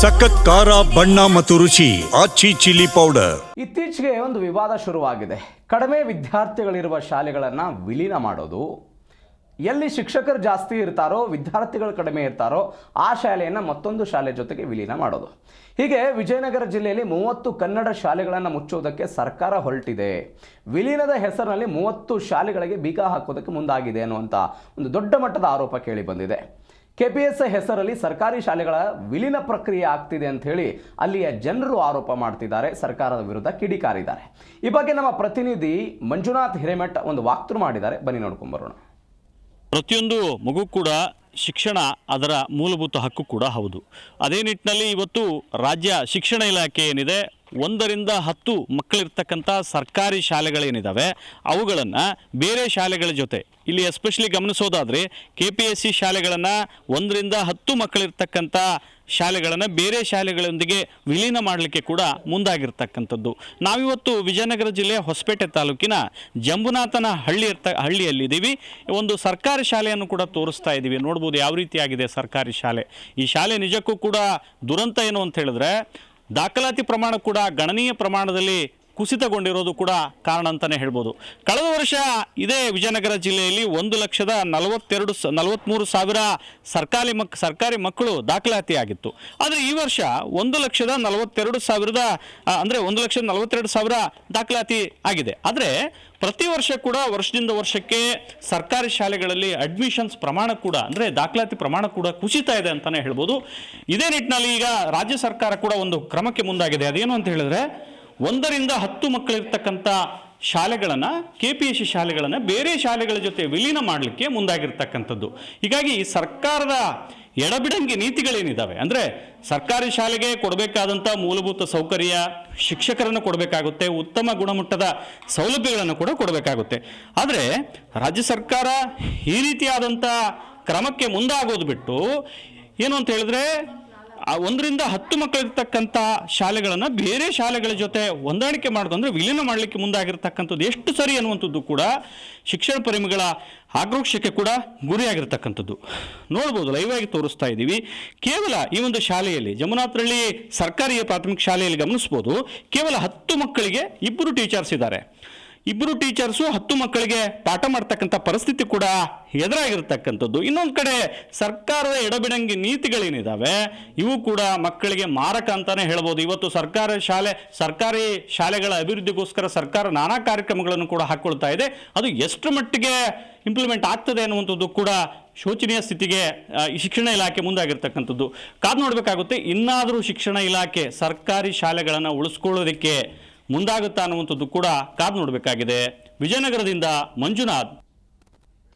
ಸಖತ್ ಖಾರ, ಬಣ್ಣ ಮತ್ತು ರುಚಿ, ಆಚಿ ಚಿಲ್ಲಿ ಪೌಡರ್. ಇತ್ತೀಚೆಗೆ ಒಂದು ವಿವಾದ ಶುರುವಾಗಿದೆ. ಕಡಿಮೆ ವಿದ್ಯಾರ್ಥಿಗಳಿರುವ ಶಾಲೆಗಳನ್ನು ವಿಲೀನ ಮಾಡೋದು. ಎಲ್ಲಿ ಶಿಕ್ಷಕರು ಜಾಸ್ತಿ ಇರ್ತಾರೋ, ವಿದ್ಯಾರ್ಥಿಗಳು ಕಡಿಮೆ ಇರ್ತಾರೋ, ಆ ಶಾಲೆಯನ್ನು ಮತ್ತೊಂದು ಶಾಲೆ ಜೊತೆಗೆ ವಿಲೀನ ಮಾಡೋದು. ಹೀಗೆ ವಿಜಯನಗರ ಜಿಲ್ಲೆಯಲ್ಲಿ ಮೂವತ್ತು ಕನ್ನಡ ಶಾಲೆಗಳನ್ನು ಮುಚ್ಚುವುದಕ್ಕೆ ಸರ್ಕಾರ ಹೊರಟಿದೆ. ವಿಲೀನದ ಹೆಸರಿನಲ್ಲಿ ಮೂವತ್ತು ಶಾಲೆಗಳಿಗೆ ಬೀಗ ಹಾಕೋದಕ್ಕೆ ಮುಂದಾಗಿದೆ ಅನ್ನುವಂಥ ಒಂದು ದೊಡ್ಡ ಮಟ್ಟದ ಆರೋಪ ಕೇಳಿ ಬಂದಿದೆ. ಕೆಪಿಎಸ್ ಹೆಸರಲ್ಲಿ ಸರ್ಕಾರಿ ಶಾಲೆಗಳ ವಿಲೀನ ಪ್ರಕ್ರಿಯೆ ಆಗ್ತಿದೆ ಅಂತ ಹೇಳಿ ಅಲ್ಲಿಯ ಜನರು ಆರೋಪ ಮಾಡ್ತಿದ್ದಾರೆ. ಸರ್ಕಾರದ ವಿರುದ್ಧ ಕಿಡಿಕಾರಿದ್ದಾರೆ. ಈ ಬಗ್ಗೆ ನಮ್ಮ ಪ್ರತಿನಿಧಿ ಮಂಜುನಾಥ್ ಹಿರೇಮಠ್ ಒಂದು ವಾಕ್ತೃ ಮಾಡಿದ್ದಾರೆ. ಬನ್ನಿ ನೋಡ್ಕೊಂಬರೋಣ ಪ್ರತಿಯೊಂದು ಮಗು ಕೂಡ ಶಿಕ್ಷಣ ಅದರ ಮೂಲಭೂತ ಹಕ್ಕು ಕೂಡ ಹೌದು. ಅದೇ ನಿಟ್ಟಿನಲ್ಲಿ ಇವತ್ತು ರಾಜ್ಯ ಶಿಕ್ಷಣ ಇಲಾಖೆ ಏನಿದೆ ಒಂದರಿಂದ ಹತ್ತು ಮಕ್ಕಳಿರ್ತಕ್ಕಂಥ ಸರ್ಕಾರಿ ಶಾಲೆಗಳೇನಿದ್ದಾವೆ ಅವುಗಳನ್ನು ಬೇರೆ ಶಾಲೆಗಳ ಜೊತೆ, ಇಲ್ಲಿ ಎಸ್ಪೆಷಲಿ ಗಮನಿಸೋದಾದರೆ ಕೆ ಪಿ ಎಸ್ ಸಿ ಶಾಲೆಗಳನ್ನು ಒಂದರಿಂದ ಹತ್ತು ಮಕ್ಕಳಿರ್ತಕ್ಕಂಥ ಶಾಲೆಗಳನ್ನು ಬೇರೆ ಶಾಲೆಗಳೊಂದಿಗೆ ವಿಲೀನ ಮಾಡಲಿಕ್ಕೆ ಕೂಡ ಮುಂದಾಗಿರ್ತಕ್ಕಂಥದ್ದು. ನಾವಿವತ್ತು ವಿಜಯನಗರ ಜಿಲ್ಲೆ ಹೊಸಪೇಟೆ ತಾಲೂಕಿನ ಜಂಬುನಾಥನ ಹಳ್ಳಿ ಇರ್ತ ಹಳ್ಳಿಯಲ್ಲಿದ್ದೀವಿ. ಒಂದು ಸರ್ಕಾರಿ ಶಾಲೆಯನ್ನು ಕೂಡ ತೋರಿಸ್ತಾ ಇದ್ದೀವಿ. ನೋಡ್ಬೋದು ಯಾವ ರೀತಿಯಾಗಿದೆ ಸರ್ಕಾರಿ ಶಾಲೆ. ಈ ಶಾಲೆ ನಿಜಕ್ಕೂ ಕೂಡ ದುರಂತ ಏನು ಅಂತ ಹೇಳಿದ್ರೆ ದಾಖಲಾತಿ ಪ್ರಮಾಣ ಕೂಡ ಗಣನೀಯ ಪ್ರಮಾಣದಲ್ಲಿ ಕುಸಿತಗೊಂಡಿರೋದು ಕೂಡ ಕಾರಣ ಅಂತಲೇ ಹೇಳ್ಬೋದು. ಕಳೆದ ವರ್ಷ ಇದೇ ವಿಜಯನಗರ ಜಿಲ್ಲೆಯಲ್ಲಿ ಒಂದು ಲಕ್ಷದ ನಲವತ್ತೆರಡು ಸ ನಲವತ್ತ್ಮೂರು ಸಾವಿರ ಸರ್ಕಾರಿ ಮಕ್, ಸರ್ಕಾರಿ ಮಕ್ಕಳು ದಾಖಲಾತಿ ಆಗಿತ್ತು ಆದರೆ ಈ ವರ್ಷ ಒಂದು ಲಕ್ಷದ ನಲವತ್ತೆರಡು ಸಾವಿರದ ಅಂದರೆ ಒಂದು ಲಕ್ಷದ ನಲವತ್ತೆರಡು ಸಾವಿರ ದಾಖಲಾತಿ ಆಗಿದೆ. ಆದರೆ ಪ್ರತಿ ವರ್ಷ ಕೂಡ ವರ್ಷದಿಂದ ವರ್ಷಕ್ಕೆ ಸರ್ಕಾರಿ ಶಾಲೆಗಳಲ್ಲಿ ಅಡ್ಮಿಷನ್ಸ್ ಪ್ರಮಾಣ ಕೂಡ, ಅಂದರೆ ದಾಖಲಾತಿ ಪ್ರಮಾಣ ಕೂಡ ಕುಸಿತಾ ಇದೆ ಅಂತಲೇ ಹೇಳ್ಬೋದು. ಇದೇ ನಿಟ್ಟಿನಲ್ಲಿ ಈಗ ರಾಜ್ಯ ಸರ್ಕಾರ ಕೂಡ ಒಂದು ಕ್ರಮಕ್ಕೆ ಮುಂದಾಗಿದೆ. ಅದೇನು ಅಂತ ಹೇಳಿದ್ರೆ ಒಂದರಿಂದ ಹತ್ತು ಮಕ್ಕಳಿರ್ತಕ್ಕಂಥ ಶಾಲೆಗಳನ್ನು ಕೆ ಪಿ ಎಸ್ ಸಿ ಶಾಲೆಗಳನ್ನು ಬೇರೆ ಶಾಲೆಗಳ ಜೊತೆ ವಿಲೀನ ಮಾಡಲಿಕ್ಕೆ ಮುಂದಾಗಿರ್ತಕ್ಕಂಥದ್ದು. ಹೀಗಾಗಿ ಸರ್ಕಾರದ ಎಡಬಿಡಂಗಿ ನೀತಿಗಳೇನಿದ್ದಾವೆ ಅಂದರೆ ಸರ್ಕಾರಿ ಶಾಲೆಗೆ ಕೊಡಬೇಕಾದಂಥ ಮೂಲಭೂತ ಸೌಕರ್ಯ, ಶಿಕ್ಷಕರನ್ನು ಕೊಡಬೇಕಾಗುತ್ತೆ, ಉತ್ತಮ ಗುಣಮಟ್ಟದ ಸೌಲಭ್ಯಗಳನ್ನು ಕೂಡ ಕೊಡಬೇಕಾಗುತ್ತೆ. ಆದರೆ ರಾಜ್ಯ ಸರ್ಕಾರ ಈ ರೀತಿಯಾದಂಥ ಕ್ರಮಕ್ಕೆ ಮುಂದಾಗೋದು ಬಿಟ್ಟು, ಏನು ಅಂತ ಹೇಳಿದ್ರೆ ಆ ಒಂದರಿಂದ ಹತ್ತು ಮಕ್ಕಳಿರ್ತಕ್ಕಂಥ ಶಾಲೆಗಳನ್ನು ಬೇರೆ ಶಾಲೆಗಳ ಜೊತೆ ಹೊಂದಾಣಿಕೆ ಮಾಡೋದು ಅಂದರೆ ವಿಲೀನ ಮಾಡಲಿಕ್ಕೆ ಮುಂದಾಗಿರ್ತಕ್ಕಂಥದ್ದು. ಎಷ್ಟು ಸರಿ ಅನ್ನುವಂಥದ್ದು ಕೂಡ ಶಿಕ್ಷಣ ಪ್ರೇಮಿಗಳ ಆಕ್ರೋಶಕ್ಕೆ ಕೂಡ ಗುರಿಯಾಗಿರ್ತಕ್ಕಂಥದ್ದು. ನೋಡ್ಬೋದು ಲೈವ್ ಆಗಿ ತೋರಿಸ್ತಾ ಇದ್ದೀವಿ. ಕೇವಲ ಈ ಒಂದು ಶಾಲೆಯಲ್ಲಿ, ಜಮುನಾಥರಳ್ಳಿ ಸರ್ಕಾರಿ ಪ್ರಾಥಮಿಕ ಶಾಲೆಯಲ್ಲಿ ಗಮನಿಸ್ಬೋದು, ಕೇವಲ ಹತ್ತು ಮಕ್ಕಳಿಗೆ ಇಬ್ಬರು ಟೀಚರ್ಸ್ ಇದ್ದಾರೆ. ಇಬ್ಬರು ಟೀಚರ್ಸು ಹತ್ತು ಮಕ್ಕಳಿಗೆ ಪಾಠ ಮಾಡ್ತಕ್ಕಂಥ ಪರಿಸ್ಥಿತಿ ಕೂಡ ಎದುರಾಗಿರ್ತಕ್ಕಂಥದ್ದು. ಇನ್ನೊಂದು ಕಡೆ ಸರ್ಕಾರದ ಎಡಬಿಡಂಗಿ ನೀತಿಗಳೇನಿದ್ದಾವೆ ಇವು ಕೂಡ ಮಕ್ಕಳಿಗೆ ಮಾರಕ ಅಂತಾನೆ ಹೇಳ್ಬೋದು. ಇವತ್ತು ಸರ್ಕಾರ ಶಾಲೆ, ಸರ್ಕಾರಿ ಶಾಲೆಗಳ ಅಭಿವೃದ್ಧಿಗೋಸ್ಕರ ಸರ್ಕಾರ ನಾನಾ ಕಾರ್ಯಕ್ರಮಗಳನ್ನು ಕೂಡ ಹಾಕ್ಕೊಳ್ತಾ ಇದೆ. ಅದು ಎಷ್ಟು ಮಟ್ಟಿಗೆ ಇಂಪ್ಲಿಮೆಂಟ್ ಆಗ್ತದೆ ಅನ್ನುವಂಥದ್ದು ಕೂಡ ಶೋಚನೀಯ ಸ್ಥಿತಿಗೆ ಶಿಕ್ಷಣ ಇಲಾಖೆ ಮುಂದಾಗಿರ್ತಕ್ಕಂಥದ್ದು. ಕಾದು ನೋಡಬೇಕಾಗುತ್ತೆ, ಇನ್ನಾದರೂ ಶಿಕ್ಷಣ ಇಲಾಖೆ ಸರ್ಕಾರಿ ಶಾಲೆಗಳನ್ನು ಉಳಿಸ್ಕೊಳ್ಳೋದಕ್ಕೆ ಮುಂದಾಗುತ್ತಾ ಅನ್ನುವಂಥದ್ದು ಕೂಡ ಕಾದು ನೋಡಬೇಕಾಗಿದೆ. ವಿಜಯನಗರದಿಂದ ಮಂಜುನಾಥ್.